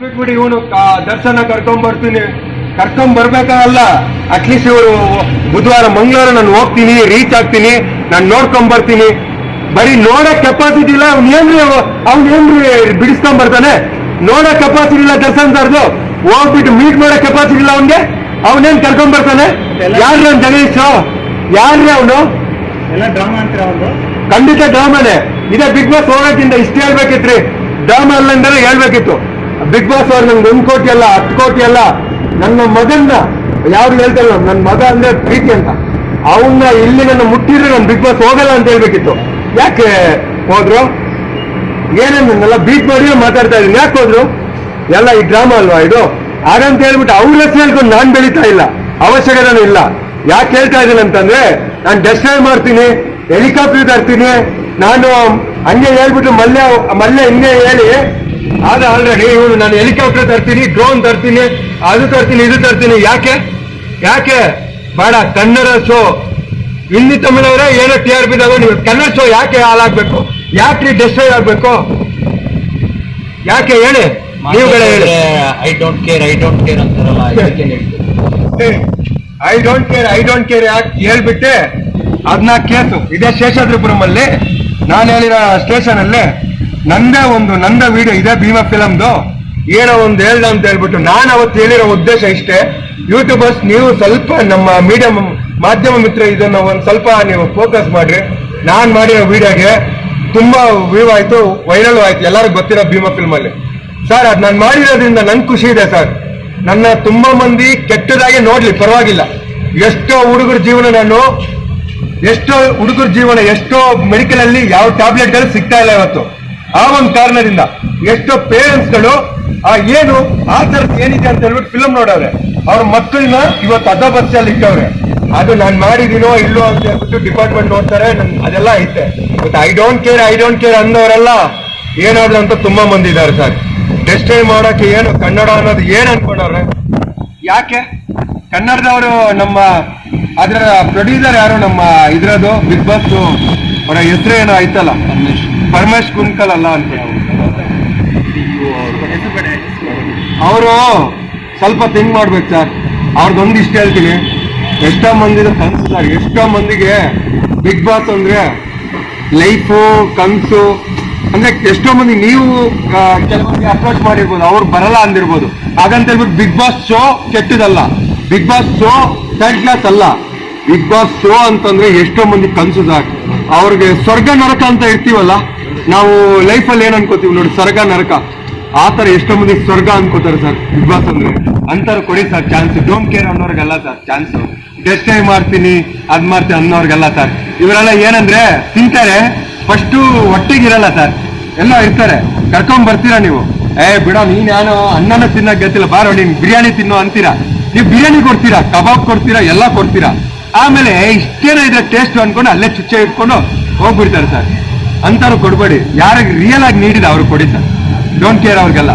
ಬಿಟ್ಬಿಡಿ ಇವನು ದರ್ಶನ ಕರ್ಕೊಂಡ್ ಬರ್ತೀನಿ. ಕರ್ಕೊಂಡ್ ಬರ್ಬೇಕಾಗಲ್ಲ. ಅಟ್ಲೀಸ್ಟ್ ಇವರು ಬುಧವಾರ ಮಂಗಳವಾರ ನಾನು ಹೋಗ್ತೀನಿ ರೀಚ್ ಆಗ್ತೀನಿ ನಾನು ನೋಡ್ಕೊಂಡ್ ಬರ್ತೀನಿ. ಬರೀ ನೋಡಕ್ ಕೆಪಾಸಿಟಿ ಇಲ್ಲ ಅವ್ನ ಏನ್ರಿ ಅವ್ನ ಏನ್ರಿ ಬಿಡಿಸ್ಕೊಂಡ್ ಬರ್ತಾನೆ? ನೋಡಕ್ ಕೆಪಾಸಿಟಿ ಇಲ್ಲ ದರ್ಶನ್ ಸರ್ದು. ಹೋಗ್ಬಿಟ್ಟು ಮೀಟ್ ಮಾಡಕ್ ಕೆಪಾಸಿಟಿ ಇಲ್ಲ ಅವ್ನ್ಗೆ. ಅವನೇನ್ ಕರ್ಕೊಂಡ್ ಬರ್ತಾನೆ? ಯಾರು ನನ್ ಜಗದೀಶ್? ಯಾರ್ರಿ ಅವನು? ಎಲ್ಲ ಡ್ರಾಮಾ ಅಂತೀರ ಅವನು ಖಂಡಿತ ಡ್ರಾಮಾನೇ. ಇದೇ ಬಿಗ್ ಬಾಸ್ ಹೋಗೋಕ್ಕಿಂತ ಇಷ್ಟ ಹೇಳ್ಬೇಕಿತ್ರಿ. ಡ್ರಾಮಾ ಅಲ್ಲ ಅಂದ್ರೆ ಹೇಳ್ಬೇಕಿತ್ತು. ಬಿಗ್ ಬಾಸ್ ಅವ್ರು ನಂಗೆ ಒಂದು ಕೋಟಿ ಅಲ್ಲ, ಹತ್ತು ಕೋಟಿ ಅಲ್ಲ. ನನ್ನ ಮಗನ್ನ ಯಾರು ಹೇಳ್ತಾರ ನನ್ನ ಮಗ ಅಂದ್ರೆ ಪ್ರೀತಿ ಅಂತ. ಅವನ್ನ ಇಲ್ಲಿ ನನ್ನ ಮುಟ್ಟಿದ್ರೆ ನಾನು ಬಿಗ್ ಬಾಸ್ ಹೋಗಲ್ಲ ಅಂತ ಹೇಳ್ಬೇಕಿತ್ತು. ಯಾಕೆ ಹೋದ್ರು? ಏನೇನೆಲ್ಲ ಬೀಟ್ ಮಾಡಿ ಮಾತಾಡ್ತಾ ಇದ್ದೀನಿ. ಯಾಕೆ ಹೋದ್ರು? ಎಲ್ಲ ಈ ಡ್ರಾಮಾ ಅಲ್ವಾ ಇದು? ಹಾಗಂತ ಹೇಳ್ಬಿಟ್ಟು ಅವ್ರ ಹೆಸರು ಹೇಳ್ಕೊಂಡು ನಾನ್ ಬೆಳೀತಾ ಇಲ್ಲ. ಅವಶ್ಯಕತೆ ಇಲ್ಲ. ಯಾಕೆ ಹೇಳ್ತಾ ಇದ್ದೀನಿ ಅಂತಂದ್ರೆ, ನಾನು ಡೆಸ್ಟ್ರಾಯ್ ಮಾಡ್ತೀನಿ ಹೆಲಿಕಾಪ್ಟರ್ ತರ್ತೀನಿ. ನಾನು ಹಂಗೆ ಹೇಳ್ಬಿಟ್ಟು ಮಲ್ಯ ಮಲ್ಯ ಹಿಂಗೆ ಹೇಳಿ ಆದ ಆಲ್ರೆಡಿ ಇವನು ನಾನು ಹೆಲಿಕಾಪ್ಟರ್ ತರ್ತೀನಿ ಡ್ರೋನ್ ತರ್ತೀನಿ ಅದು ತರ್ತೀನಿ ಇದು ತರ್ತೀನಿ. ಯಾಕೆ? ಯಾಕೆ? ಬೇಡ ಕನ್ನಡ ಶೋ ಇಲ್ಲಿ ತಮಿಳವರೇ ಏನೋ ಟಿ ಆರ್ ಪಿ ನೀವು ಕನ್ನಡ ಶೋ ಯಾಕೆ ಹಾಳಾಗ್ಬೇಕು? ಯಾಕೆ ಡಿಸ್ಟ್ರಾಯ್ ಆಗ್ಬೇಕು? ಯಾಕೆ ಹೇಳಿ? ನೀವು ಹೇಳಿ. I don't care I don't care ಅಂತಾರಲ್ಲ I don't care I don't care ಯಾಕೆ ಹೇಳ್ಬಿಟ್ಟೆ? ಅದನ್ನ ಕೇಸು ಇದೇ ಶೇಷಾದ್ರಿಪುರಂ ಅಲ್ಲಿ ನಾನು ಹೇಳಿರೋ ಸ್ಟೇಷನ್ ಅಲ್ಲಿ ನಂದೇ ಒಂದು, ನಂದ ವಿಡಿಯೋ ಇದೆ ಭೀಮಾ ಫಿಲಮ್ದು ಏನೋ ಒಂದು ಹೇಳ್ದ ಅಂತ ಹೇಳ್ಬಿಟ್ಟು ನಾನು ಅವತ್ತು ಹೇಳಿರೋ ಉದ್ದೇಶ ಇಷ್ಟೇ. ಯೂಟ್ಯೂಬರ್ಸ್ ನೀವು ಸ್ವಲ್ಪ ನಮ್ಮ ಮೀಡಿಯಂ ಮಾಧ್ಯಮ ಮಿತ್ರ ಇದನ್ನ ಒಂದು ಸ್ವಲ್ಪ ನೀವು ಫೋಕಸ್ ಮಾಡ್ರಿ. ನಾನು ಮಾಡಿರೋ ವಿಡಿಯೋಗೆ ತುಂಬಾ ವ್ಯೂ ಆಯಿತು ವೈರಲ್ ಆಯಿತು, ಎಲ್ಲರಿಗೂ ಗೊತ್ತಿರೋ ಭೀಮಾ ಫಿಲ್ಮ್ ಅಲ್ಲಿ ಸರ್ ಅದು ನಾನು ಮಾಡಿರೋದ್ರಿಂದ ನಂಗೆ ಖುಷಿ ಇದೆ ಸರ್ ನನ್ನ ತುಂಬಾ ಮಂದಿ ಕೆಟ್ಟದಾಗಿ ನೋಡ್ಲಿ, ಪರವಾಗಿಲ್ಲ. ಎಷ್ಟೋ ಹುಡುಗರ ಜೀವನ ನಾನು, ಎಷ್ಟೋ ಹುಡುಗರ ಜೀವನ, ಎಷ್ಟೋ ಮೆಡಿಕಲ್ ಅಲ್ಲಿ ಯಾವ ಟ್ಯಾಬ್ಲೆಟ್ಗಳು ಸಿಗ್ತಾ ಇಲ್ಲ ಇವತ್ತು. ಆ ಒಂದು ಕಾರಣದಿಂದ ಎಷ್ಟೋ ಪೇರೆಂಟ್ಸ್ಗಳು ಆ ಏನು, ಆ ಥರದ್ದು ಏನಿದೆ ಅಂತ ಹೇಳ್ಬಿಟ್ಟು ಫಿಲಮ್ ನೋಡವ್ರೆ. ಅವ್ರ ಮಕ್ಕಳನ್ನ ಇವತ್ತು ಅದ ಬಸ್ಸಲ್ಲಿ ಇಟ್ಟವ್ರೆ. ಅದು ನಾನು ಮಾಡಿದೀನೋ ಇಲ್ಲೋ ಅಂತ ಹೇಳ್ಬಿಟ್ಟು ಡಿಪಾರ್ಟ್ಮೆಂಟ್ ನೋಡ್ತಾರೆ ಅದೆಲ್ಲ ಐತೆ. But I don't care I don't care ಅನ್ನೋರೆಲ್ಲ ಏನಾದ್ರು ಅಂತ ತುಂಬಾ ಮಂದಿ ಇದ್ದಾರೆ ಸರ್ ಡೆಸ್ಟೈ ಮಾಡೋಕೆ ಏನು, ಕನ್ನಡ ಅನ್ನೋದು ಏನು ಅನ್ಕೊಂಡವ್ರೆ? ಯಾಕೆ? ಕನ್ನಡದವರು ನಮ್ಮ, ಅದರ ಪ್ರೊಡ್ಯೂಸರ್ ಯಾರು ನಮ್ಮ ಇದ್ರದ್ದು, ಬಿಗ್ ಬಾಸ್ ಅವರ ಹೆಸರು ಏನೋ ಆಯ್ತಲ್ಲ ಪರಮೇಶ್ ಕುಂಕಲ್ ಅಲ್ಲ ಅಂತ ಅವರು ಸ್ವಲ್ಪ ಥಿಂಕ್ ಮಾಡ್ಬೇಕು ಸರ್ ಅವ್ರದ್ದೊಂದು ಇಷ್ಟ ಹೇಳ್ತೀನಿ. ಎಷ್ಟೋ ಮಂದಿದ ಕನ್ಸು ಸರ್ ಎಷ್ಟೋ ಮಂದಿಗೆ ಬಿಗ್ ಬಾಸ್ ಅಂದ್ರೆ ಲೈಫು ಕನಸು, ಅಂದ್ರೆ ಎಷ್ಟೋ ಮಂದಿ ನೀವು ಕೆಲವೊಂದಿಗೆ ಅಪ್ರೋಚ್ ಮಾಡಿರ್ಬೋದು, ಅವ್ರು ಬರಲ್ಲ ಅಂದಿರ್ಬೋದು. ಹಾಗಂತ ಹೇಳ್ಬಿಟ್ಟು big boss show ಕೆಟ್ಟದಲ್ಲ big boss show third class ಅಲ್ಲ. ಬಿಗ್ ಬಾಸ್ ಶೋ ಅಂತಂದ್ರೆ ಎಷ್ಟೋ ಮಂದಿ ಕನಸು ಸರ್ ಅವ್ರಿಗೆ ಸ್ವರ್ಗ ನರಕ ಅಂತ ಇರ್ತೀವಲ್ಲ ನಾವು ಲೈಫಲ್ಲಿ ಏನ್ ಅನ್ಕೋತೀವಿ ನೋಡಿ, ಸ್ವರ್ಗ, ನರಕ. ಆ ತರ ಎಷ್ಟೋ ಮಂದಿ ಸ್ವರ್ಗ ಅನ್ಕೋತಾರೆ ಸರ್ ಬಿಗ್ ಬಾಸ್ ಅಂದ್ರೆ. ಅಂತಾರು ಕೊಡಿ ಸರ್ ಚಾನ್ಸ್ ಡೋಂಟ್ ಕೇರ್ ಅನ್ನೋರ್ಗೆಲ್ಲ ಸರ್ ಚಾನ್ಸ್ ಡೆಸ್ಟೈ ಮಾಡ್ತೀನಿ, ಅದ್ ಮಾಡ್ತೀನಿ ಅನ್ನೋರ್ಗೆಲ್ಲ ಸರ್. ಇವರೆಲ್ಲ ಏನಂದ್ರೆ, ತಿಂತಾರೆ ಫಸ್ಟು ಒಟ್ಟಿಗಿರಲ್ಲ ಸರ್. ಎಲ್ಲ ಇರ್ತಾರೆ. ಕರ್ಕೊಂಡ್ ಬರ್ತೀರಾ ನೀವು? ಏ, ಬಿಡ, ನೀನ್ ಯಾನೋ ಅನ್ನನ ತಿನ್ನಕ್ ಗೊತ್ತಿಲ್ಲ ಬಾರೋ, ನೀನ್ ಬಿರಿಯಾನಿ ತಿನ್ನೋ ಅಂತೀರಾ? ನೀವು ಬಿರಿಯಾನಿ ಕೊಡ್ತೀರಾ? ಕಬಾಬ್ ಕೊಡ್ತೀರಾ? ಎಲ್ಲ ಕೊಡ್ತೀರಾ? ಆಮೇಲೆ ಇಷ್ಟೇನೋ ಇದ್ರೆ ಟೇಸ್ಟ್ ಅನ್ಕೊಂಡು ಅಲ್ಲೇ ಚುಚ್ಚೆ ಇಟ್ಕೊಂಡು ಹೋಗ್ಬಿಡ್ತಾರೆ ಸರ್. ಅಂತಾರು ಕೊಡ್ಬೇಡಿ. ಯಾರಿಗೆ ರಿಯಲ್ ಆಗಿ ನೀಡಿದ ಅವ್ರು ಕೊಡಿ ಸರ್ ಡೋಂಟ್ ಕೇರ್ ಅವ್ರಿಗೆಲ್ಲ.